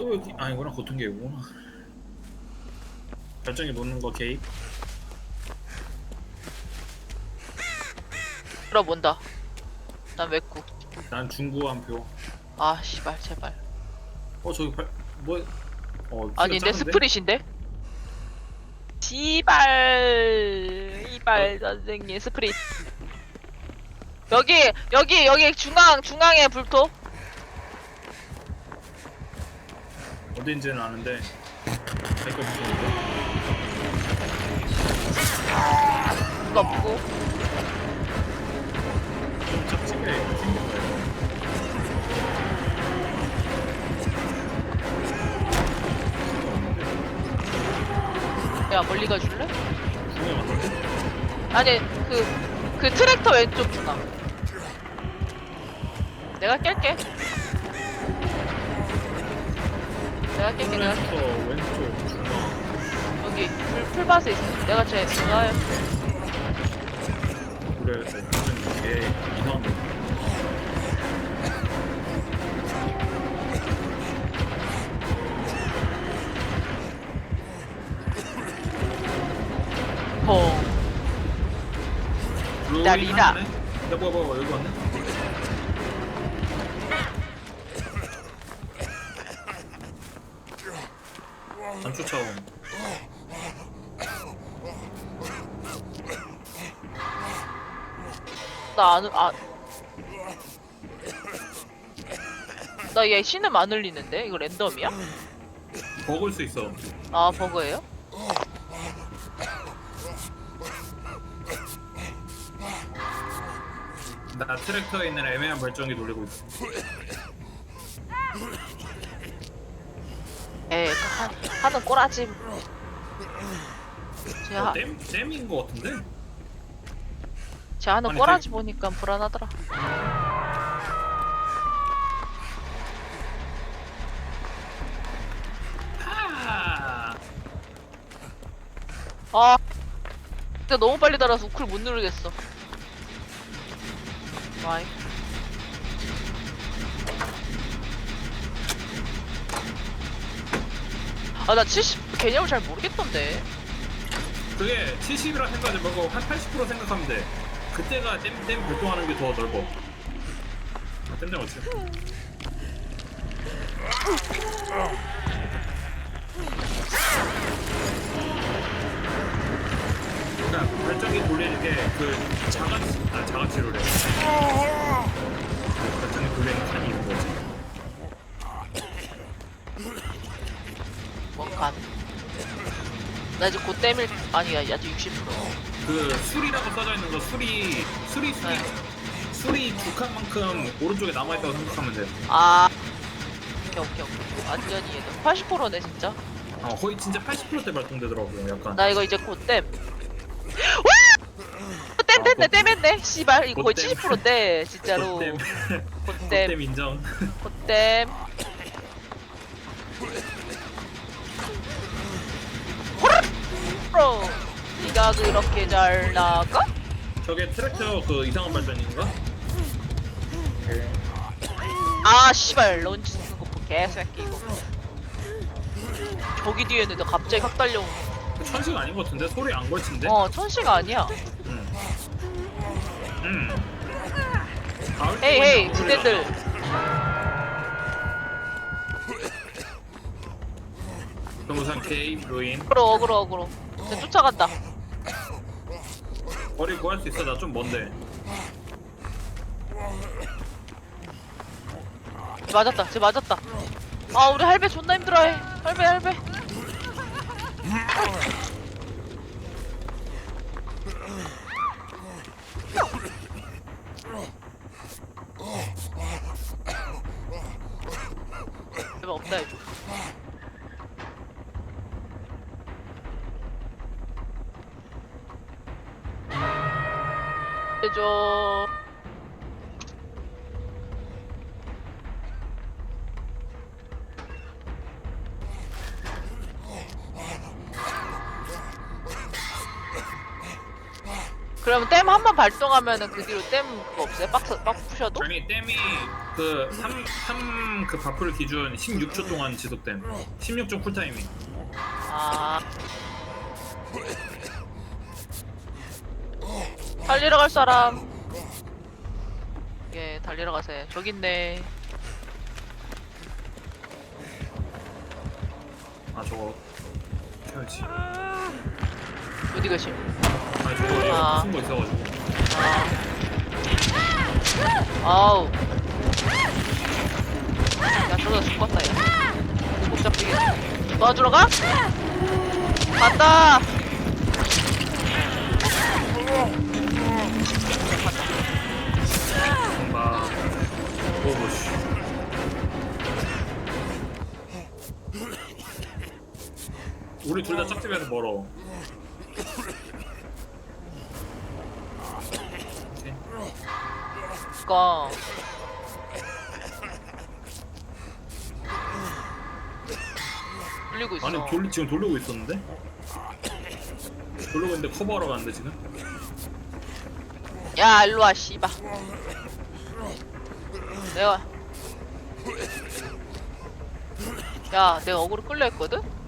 또 여기 아니구나 고통계구나 발전기 놓는 거 개입 들어본다. 난 외꾸. 난 중구 한표 아 씨발 제발. 어 저기 발.. 뭐.. 어 아니 내 작은데? 스프릿인데? 씨발 이발 선생님 스프릿. 여기 여기 여기 중앙 중앙에 불토. 어딘지는 아는데 없었는데 불도 없고. 좀 짝집게 생긴 거예요 야 멀리 가줄래? 중에 맞는데? 아니 그 그 트랙터 왼쪽 중앙. 내가 깰게. 내가 깰게 내가 깰게. 오른쪽 왼쪽 중앙 여기 풀, 풀밭에 있어. 내가 쟤 전화해. 그래 무슨 개 이상한 거 어. 기다리라. 야 뭐야 뭐야 여기 왔네 안 쫓아옴 나 안, 아. 나얘 신음 안 흘리는데? 이거 랜덤이야? 먹을 수 있어 아, 버그예요? 나 트랙터에 있는 애매한 발전기 돌리고 있어 에이, 그 한, 하는 꼬라지. 쟤, 하, 어, 댐, 댐인 거 같은데? 쟤 하는 아니, 꼬라지 보니까 불안하더라. 하 아. 근데 너무 빨리 달아서 우클 못 누르겠어. 와이. 아, 나 70 개념을 잘 모르겠던데. 그게 70이라 생각하지 말고 한 80% 생각하면 돼 그때가 댐, 댐 발동하는 게 더 넓어 댐댐 어치 그러니까 발전기 돌리는 게 그 자가치 아 자가치로래 발전기 돌리는 칸이 있는 거지 뭔가. 나 이제 곧 때밀, 아니야, 아직 60%. 그 술이라고 써져 있는 거 술이 술이 술이 네. 술이 두 칸만큼 오른쪽에 남아 있다고 생각하면 돼. 아. 오케이, 오케이, 오케이. 완전히 얘도 80%네, 진짜. 어 거의 진짜 80%대 발동되더라고 약간. 나 이거 이제 곧 땜. 와! 땜 됐네, 땜 했네. 씨발, 이거 거의 곧댐. 70%대, 진짜로. 댐 곧댐 땜, 인정. 곧 땜. 호르르! 니가 그렇게 잘 나가? 저게 트랙터 그 이상한 발전인가? 아, 씨발, 런치 쓰는 거 보, 개새끼, 이거. 저기 뒤에 있는데 갑자기 확 달려오는 그 천식 아닌 것 같은데 소리 안 걸친데? 어, 천시가 아니야. 응. 응. 가을 헤이, 헤이, 안. 나. 동산 K 루인 어그로, 어그로, 어그로. 쟤 쫓아간다. 거리 구할 수 있어 나 좀 먼데. 쟤 맞았다, 쟤 맞았다. 아, 우리 할배 존나 힘들어해. 할배, 할배 없다 해줘. 해줘. 그러면 댐 한 번 발동하면은 그 뒤로 댐 그거 없어요? 빡, 빡 부셔도? 아니 댐이 그 3, 3그 바풀 기준 16초 동안 지속됨 16초 쿨타이밍 아. 달리러 갈 사람. 예, 달리러 가세요. 저기 있네. 아 저거 해야지 어디 가시? 아 저거 아. 무슨 거 있어가지고 아. 아우. 야, 저거 죽었다, 야. 꼭 잡히겠지. 도와주러 가? 간다! 짝집에서 멀어. 그니까. 돌리고 있어. 아니 돌, 지금 돌리고 있었는데? 돌리고 있는데 커버하러 가는데 지금? 야, 일로 와, 씨바. 내가. 야, 내가 어그로 끌려 했거든?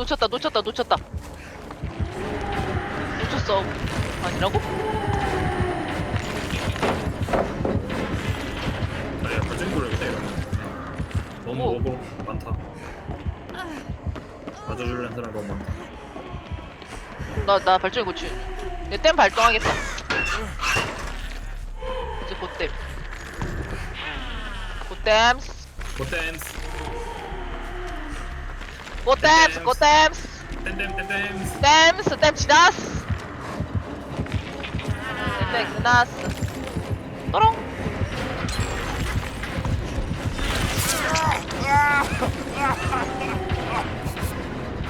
놓쳤다, 놓쳤다, 놓쳤다. 놓쳤어. 아니라고? 발전 돌려야겠다 이러면 너무 오. 오버 많다 맞아줄래 사람 너무 많다 나, 나 발전기 고치. 내댐 발동하겠다. 이제 곧댐. 곧댐스. 고댄스 곧댐스, 곧댐스. 땡땡 땡땡 댐스 댐 지났어 댐 끝났어 또롱.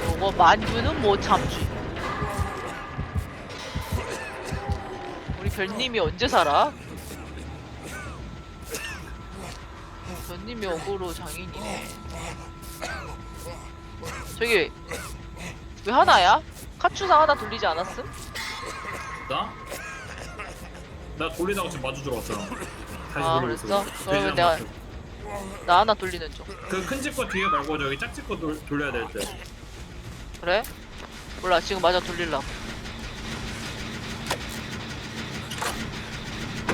요거 만주는 못 참지 우리 별님이 언제 살아? 별님이 어그로 장인이네 저기 왜 하나야? 카추사 하나 돌리지 않았음? 나? 나 돌리다가 지금 마주주러 왔잖아 다시 아, 돌리고 있어 그랬어? 그러면 내가- 마주. 나 하나 돌리는 중 그큰 집 거 뒤에 말고 저기 짝집 거 돌, 돌려야 될 때 그래? 몰라 지금 맞아 돌릴라고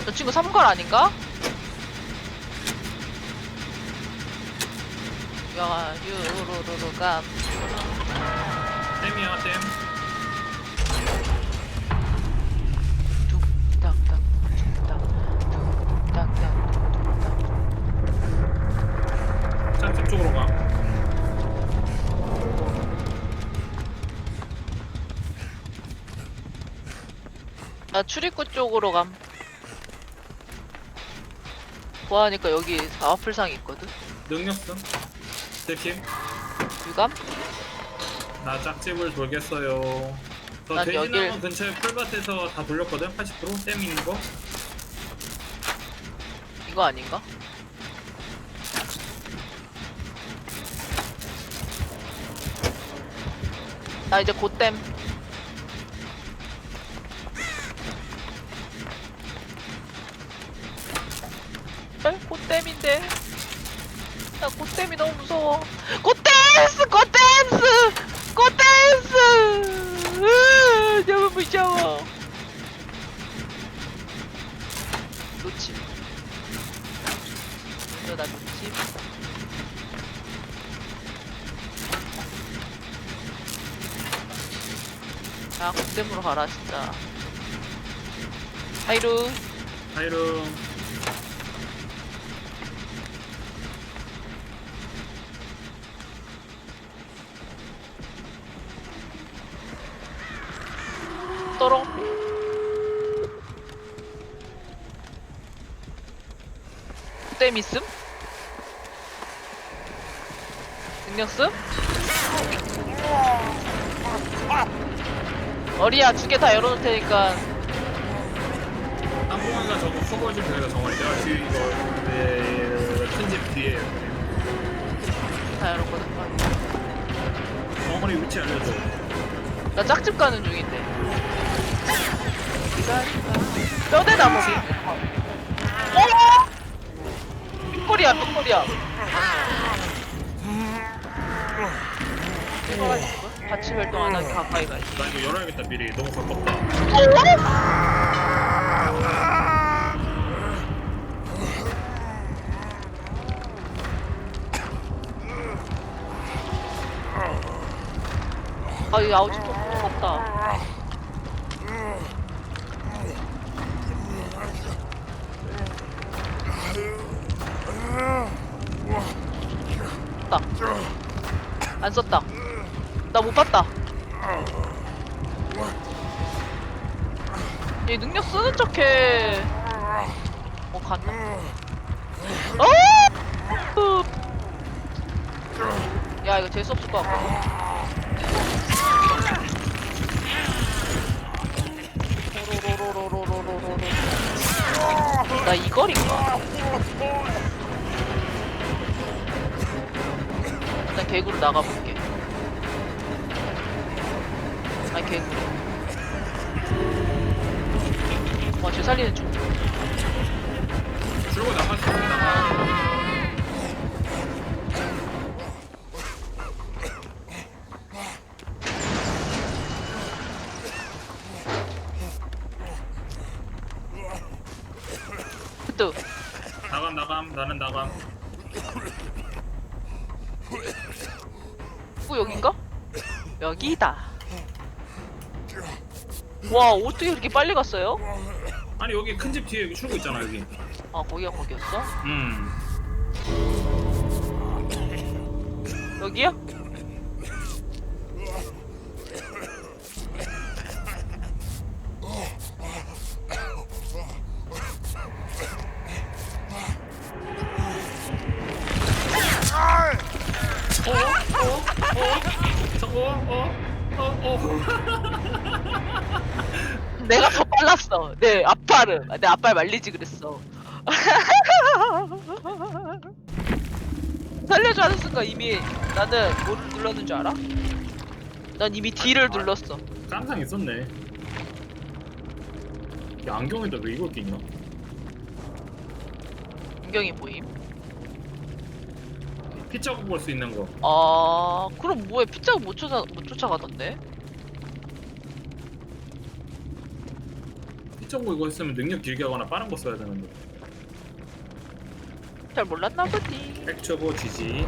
저 친구 삼걸 아닌가? 야 유루루루감 땜이야 땜. 뚝딱딱 뚝딱딱 뚝딱딱. 짝집 쪽으로 가. 나 출입구 쪽으로 감. 보아하니까 여기 아플상이 있거든. 능력승 대킴 유감? 나 짝집을 돌겠어요 저 난 돼지나무 여길- 근처에 풀밭에서 다 돌렸거든 80%땜 있는 거 이거 아닌가? 나 이제 곧댐. 에? 곧댐인데. 나 곧댐이 너무 무서워. 곧댐스! 곧댐스! 곧댐스! 으, 너무 무서워. 놓침. 나 놓침. 자, 곧댐으로 가라, 진짜. 하이루. 또롱. 댐 있음? 능력 쓴? 어리야 두 개 다 열어놓을 테니까 땅콩이가 저거 커버 좀 정원이 내가 뒤에 이거 내큰집 뒤에 다 열었거든 정원이 위치 알려줘 나 짝집 가는 중인데. 뼈대 나무. 어? Pit골이야, pit골이야. 같이 활동 안 하게 가까이 가야지. 나 이거 열어야겠다 미리 너무 가깝다 아, 이 아우지 좀 무섭다. 안 썼다. 나 못 봤다. 얘 능력 쓰는 척해. 어, 간다. 어! 야, 이거 재수 없을 것 같거든. 나 이거리인가? 개구로 나가볼게. 아니 개구로. 와, 쟤 살리는 중. 줄고 수 여기다. 와, 어떻게 이렇게 빨리 갔어요? 아니 여기 큰 집 뒤에 여기 출구 있잖아 여기 아, 거기가 거기였어? 음 여기야? 어? 어? 어? 어? 내가 더 빨랐어. 내 앞발은. 내 앞발 말리지 그랬어. 살려줘 하는 순간 이미 나는 뭐를 눌렀는 줄 알아? 난 이미 D를 눌렀어. 깜상 있었네 야 안경에다 왜 이걸 끼냐? 안경이 보임. 피 자국 볼수 있는 거 아, 그럼 뭐해? 피자가 못 쫓아 못 쫓아가던데? 피 자국 이거 했으면 능력 길게 하거나 빠른 거 써야 되는데 잘 몰랐나 보지. 액처보 지지